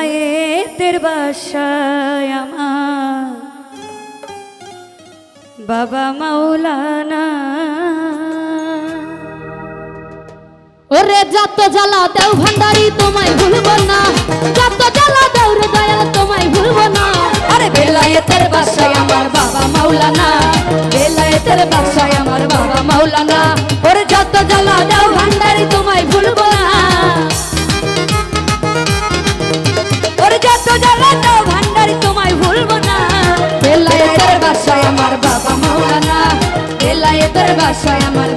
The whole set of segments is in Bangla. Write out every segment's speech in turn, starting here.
বেলায়েতের বাসায় আমার। বাবা মাওলানা। ওরে যত জ্বালা দেও ভান্ডারি, তোমায় ভুলবো না। যত জ্বালা দেও রে দয়াল, তোমায় ভুলবো না। আরে বেলায়েতের বাসায় আমার বাবা মাওলানা। বেলায়েতের বাসায় আমার বাবা মাওলানা। ওরে যত জ্বালা দাও বাসায় আমার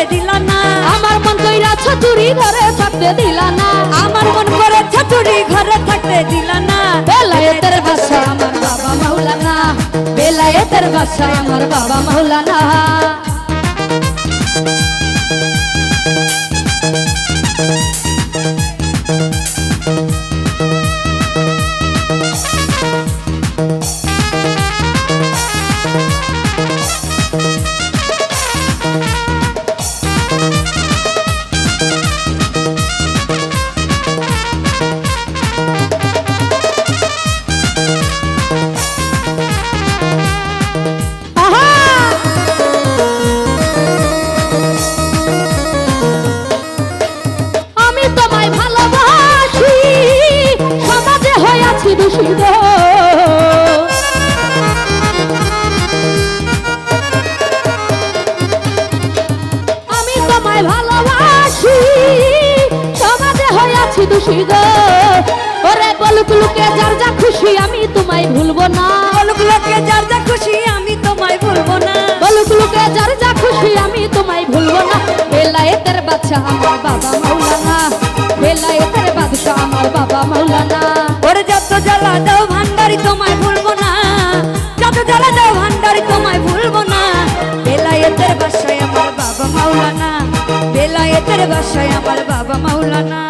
থাকতে দিল না। আমার মন কইরাছ চুরি ঘরে থাকতে দিলা না। আমার মন করে চতুরি ঘরে থাকতে দিল না। বেলায়েতের বাসা আমার বাবা মাওলানা। বেলায়েতের বাসায় আমার বাবা মাওলানা। আহা! দূষিত আমি তোমায় ভালোবাসি সমাজে হইয়াছি দূষিত। ওরে বলুক লুকে যার যা খুশি আমি তোমায় ভুলবো না। লোক লোকে যার যা খুশি আমি তোমায় বলব না। বলুক লুকে যার যা খুশি আমি তোমায় ভুলবো না। বেলায়েতের বাচ্চা আমার বাবা মাওলানা। বেলায়েতের বাদশা আমার বাবা মাওলানা। ওরে যত জ্বালা দাও ভান্ডারি, তোমায় ভুলবো না। যত জ্বালা দাও ভান্ডারি, তোমায় ভুলবো না। বেলায়েতের বাসায় আমার বাবা মাওলানা। বেলায়েতের বাসায় আমার বাবা মাওলানা।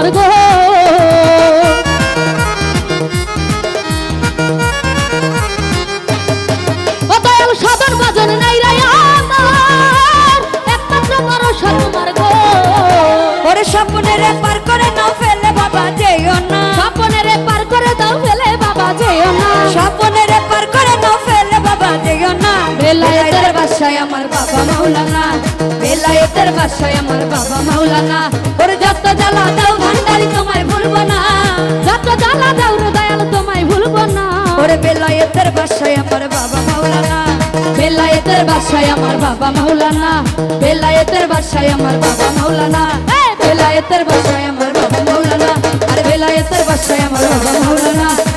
ভরসা তোমার গো ও দয়াল সাধন বাজন নাই রে আমার। একমাত্র ভরসা তোমার গো ওরে স্বপ্নের পার করে নাও ফেলে বাবা যেও না। স্বপনের পার করে দাও ফেলে বাবা যেও না। স্বপ্নের পার করে নাও ফেলে বাবা যেও না। বেলায়েতের বাসায় আমার বাবা মাওলানা। বেলায়েতের বাসায় আমার বাবা মাওলানা। বেলায়েতের বাসায় আমার বাবা মাওলানা। বেলায়েতের বাসায় আমার বাবা মাওলানা। বেলায়েতের বাসায় আমার বাবা মাওলানা। বেলায়েতের বাসায় আমার বাবা মাওলানা। আরে বেলায়েতের বাসায় আমার বাবা মাওলানা।